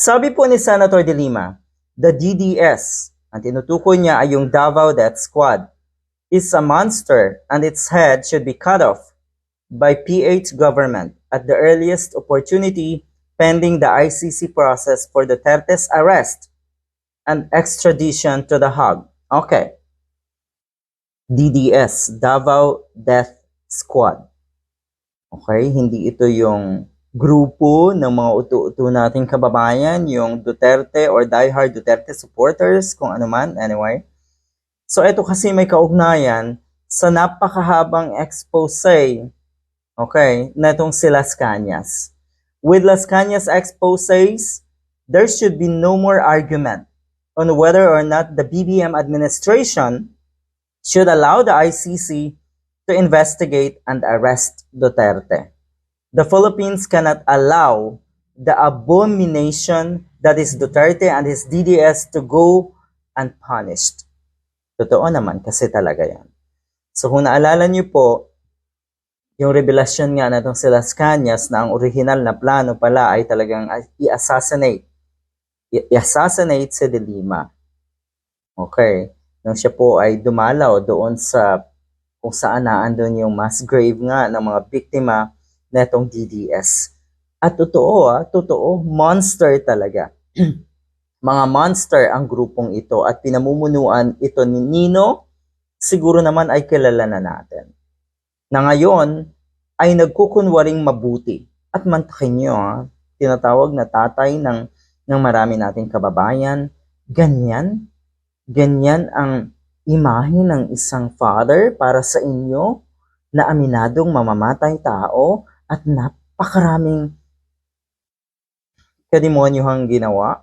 Sabi po ni Senator De Lima, the DDS, ang tinutukoy niya ay yung Davao Death Squad, is a monster and its head should be cut off by PH government at the earliest opportunity pending the ICC process for Duterte's arrest and extradition to The Hague. Okay. DDS, Davao Death Squad. Okay, hindi ito yung grupo ng mga utu-utu nating kababayan, yung Duterte or diehard Duterte supporters, kung ano man, anyway. So ito kasi may kaugnayan sa napakahabang expose, okay, na itong si Las Cañas. With Las Cañas exposes, there should be no more argument on whether or not the BBM administration should allow the ICC to investigate and arrest Duterte. The Philippines cannot allow the abomination that is Duterte and his DDS to go unpunished. Totoo naman kasi talaga yan. So kung naalala niyo po, yung revelasyon nga na itong si Las Cañas na ang original na plano pala ay talagang i-assassinate. I-assassinate si De Lima. Okay. Nung siya po ay dumalaw doon sa kung saan naandun yung mass grave nga ng mga biktima na itong DDS. At totoo ah, totoo, monster talaga. mga monster ang grupong ito at pinamumunuan ito ni Nino, siguro naman ay kilala na natin. Na ngayon ay nagkukunwaring mabuti at mantakin nyo ah, tinatawag na tatay ng, ng marami nating kababayan. Ganyan, ganyan ang imahe ng isang father para sa inyo na aminadong mamamatay tao at napakaraming kademonyuhang ginawa.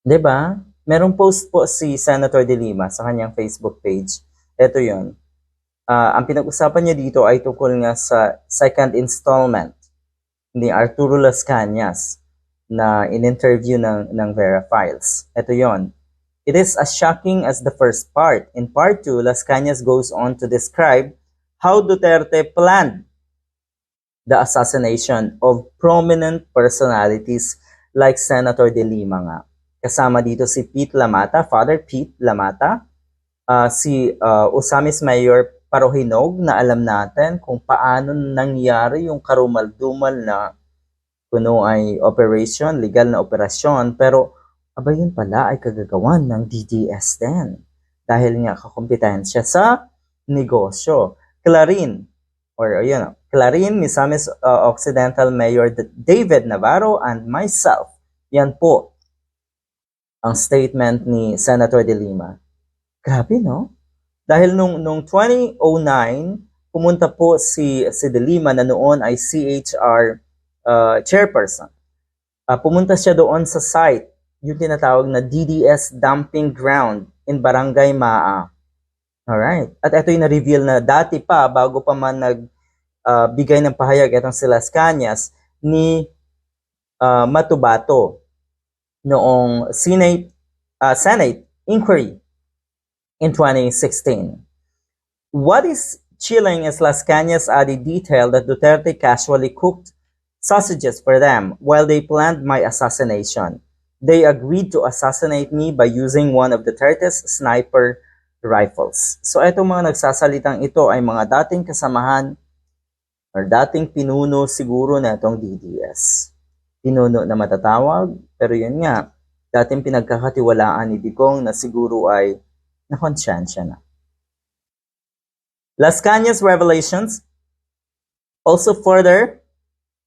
ba? Merong post po si Senator De Lima sa kanyang Facebook page. Ito 'yon. Ah, ang pinag-usapan niya dito ay tungkol nga sa second installment ni Arturo Las Cañas na in-interview ng, ng Vera Files. Ito 'yon. It is as shocking as the first part. In part 2, Las Cañas goes on to describe how Duterte planned the assassination of prominent personalities like Senator De Lima nga. Kasama dito si Pete Lamata, Father Pete Lamata, uh, si uh, Usamis Mayor Parohinog na alam natin kung paano nangyari yung karumal-dumal na kuno ay operation, legal na operasyon, pero aba yun pala ay kagagawan ng DDS din. Dahil nga kakompetensya sa negosyo. Clarin, or ayun, Clarin, Misamis uh, Occidental Mayor David Navarro, and myself. Yan po ang statement ni Senator De Lima. Grabe, no? Dahil nung, nung 2009, pumunta po si, si De Lima na noon ay CHR uh, chairperson. Uh, pumunta siya doon sa site, yung tinatawag na DDS dumping ground in Barangay Maa. Alright. At ito yung na-reveal na dati pa, bago pa man nag, uh, bigay ng pahayag itong si Las Cañas ni uh, Matubato noong Senate, uh, Senate inquiry in 2016. What is chilling is Las Cañas added detail that Duterte casually cooked sausages for them while they planned my assassination. They agreed to assassinate me by using one of Duterte's sniper rifles. So itong mga nagsasalitang ito ay mga dating kasamahan or dating pinuno siguro na itong DDS. Pinuno na matatawag, pero yun nga, dating pinagkakatiwalaan ni Digong na siguro ay nakonsyansya na. Las Cañas revelations also further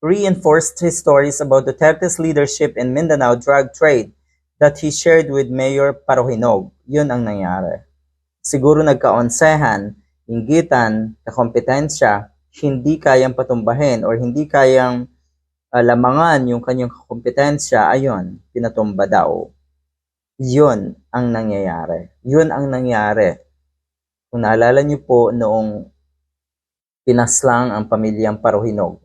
reinforced his stories about Duterte's leadership in Mindanao drug trade that he shared with Mayor Parohinog. Yun ang nangyari. Siguro nagkaonsehan, inggitan, kakompetensya, hindi kayang patumbahin or hindi kayang uh, lamangan yung kanyang kompetensya, ayon, pinatumba daw. Yun ang nangyayari. Yun ang nangyari. Kung naalala niyo po noong pinaslang ang pamilyang Parohinog,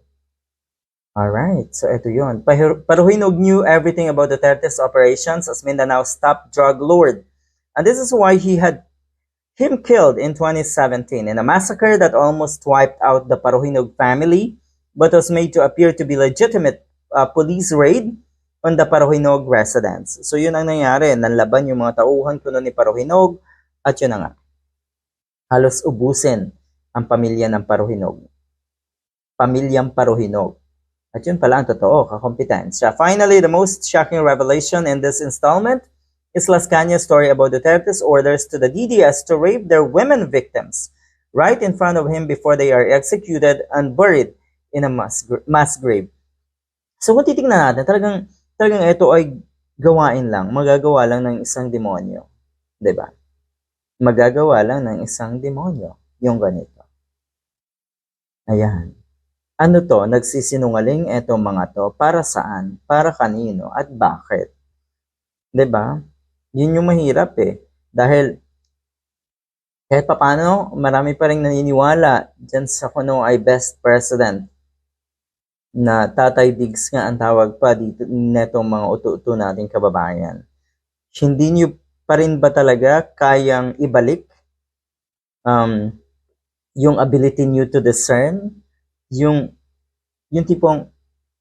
Alright, so ito yun. Paruhinog knew everything about Duterte's operations as Mindanao's top drug lord. And this is why he had him killed in 2017 in a massacre that almost wiped out the Paruhinog family, but was made to appear to be legitimate uh, police raid on the Parohinog residence. So yun ang nangyari, nanlaban yung mga tauhan kuno ni Parohinog at yun na nga. Halos ubusin ang pamilya ng Parohinog. Pamilyang Parohinog. At yun pala ang totoo, kakompetensya. Finally, the most shocking revelation in this installment is Las Cañas' story about Duterte's orders to the DDS to rape their women victims right in front of him before they are executed and buried in a mass, gra- mass grave. So kung titingnan natin, talagang, talagang ito ay gawain lang, magagawa lang ng isang demonyo. ba? Magagawa lang ng isang demonyo yung ganito. Ayan. Ano to? Nagsisinungaling etong mga to para saan? Para kanino? At bakit? ba? Yun yung mahirap eh. Dahil kahit papano, marami pa rin naniniwala dyan sa kuno ay best president na Tatay Diggs nga ang tawag pa dito netong mga utu-utu nating kababayan. Hindi niyo pa rin ba talaga kayang ibalik um, yung ability niyo to discern? Yung, yung tipong,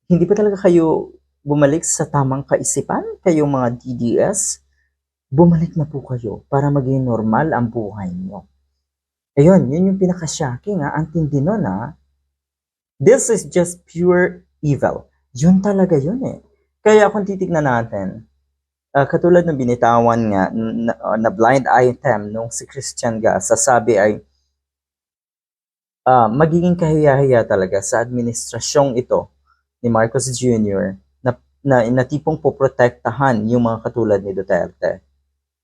hindi pa talaga kayo bumalik sa tamang kaisipan? Kayong mga DDS? Bumalik na po kayo para maging normal ang buhay niyo. Ayun, yun yung pinaka-shocking ha. Ang tindi nun ha. This is just pure evil. Yun talaga yun eh. Kaya kung titignan natin, ah, katulad ng binitawan nga na, na blind item nung si Christian Gas, sasabi ay ah, magiging kahiya-hiya talaga sa administrasyong ito ni Marcos Jr. na, na, na tipong poprotektahan yung mga katulad ni Duterte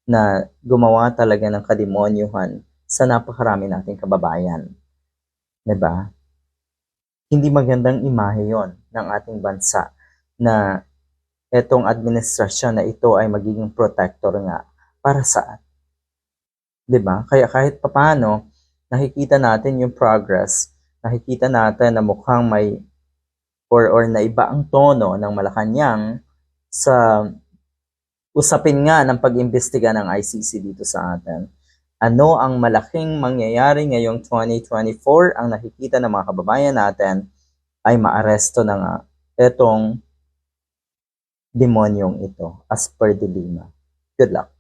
na gumawa talaga ng kademonyuhan sa napakarami nating kababayan. ba? Hindi magandang imahe yon ng ating bansa na etong administrasyon na ito ay magiging protector nga para saan? 'Di ba? Kaya kahit papaano nakikita natin yung progress, nakikita natin na mukhang may or or na iba ang tono ng Malacanang sa usapin nga ng pag-imbestiga ng ICC dito sa atin. Ano ang malaking mangyayari ngayong 2024 ang nakikita ng mga kababayan natin ay maaresto na nga etong demonyong ito as per Dilima. Good luck.